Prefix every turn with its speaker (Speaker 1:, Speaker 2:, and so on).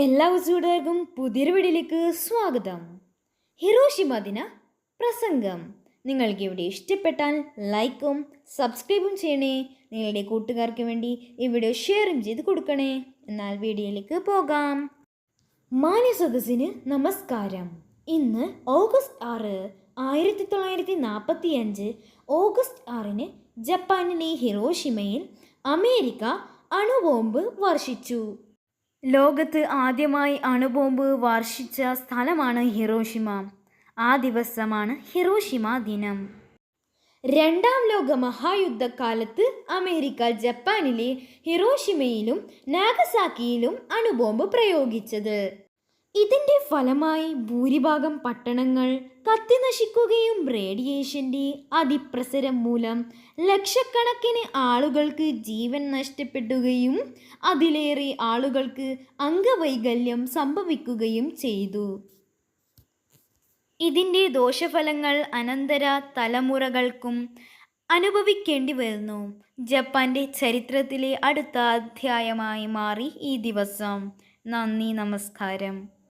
Speaker 1: എല്ലാ കൂട്ടുകാർക്കും പുതിയൊരു വീഡിയോയിലേക്ക് സ്വാഗതം. ഹിറോഷിമ ദിന പ്രസംഗം. നിങ്ങൾക്ക് ഇവിടെ ഇഷ്ടപ്പെട്ടാൽ ലൈക്കും സബ്സ്ക്രൈബും ചെയ്യണേ. നിങ്ങളുടെ കൂട്ടുകാർക്ക് വേണ്ടി ഈ വീഡിയോ ഷെയറും ചെയ്ത് കൊടുക്കണേ. എന്നാൽ വീഡിയോയിലേക്ക് പോകാം. മാന്യ സദസ്സിന് നമസ്കാരം. ഇന്ന് ഓഗസ്റ്റ് ആറ് ആയിരത്തി തൊള്ളായിരത്തി നാൽപ്പത്തി അഞ്ച് ഓഗസ്റ്റ് ആറിന് ജപ്പാനിലെ ഹിറോഷിമയിൽ അമേരിക്ക അണുബോംബ് വർഷിച്ചു. ലോകത്ത് ആദ്യമായി അണുബോംബ് വർഷിച്ച സ്ഥലമാണ് ഹിറോഷിമ ആ ദിവസമാണ് ഹിറോഷിമ ദിനം. രണ്ടാം ലോക മഹായുദ്ധകാലത്ത് അമേരിക്ക ജപ്പാനിലെ ഹിറോഷിമയിലും നാഗസാക്കിയിലും അണുബോംബ് പ്രയോഗിച്ചത്. ഇതിന്റെ ഫലമായി ഭൂരിഭാഗം പട്ടണങ്ങൾ കത്തിനശിക്കുകയും റേഡിയേഷന്റെ അതിപ്രസരം മൂലം ലക്ഷക്കണക്കിന് ആളുകൾക്ക് ജീവൻ നഷ്ടപ്പെടുകയും അതിലേറെ ആളുകൾക്ക് അംഗവൈകല്യം സംഭവിക്കുകയും ചെയ്തു. ഇതിന്റെ ദോഷഫലങ്ങൾ അനന്തര തലമുറകൾക്കും അനുഭവിക്കേണ്ടി വരുന്നു. ജപ്പാന്റെ ചരിത്രത്തിലെ അടുത്ത അധ്യായമായി മാറി ഈ ദിവസം. നന്ദി നമസ്കാരം.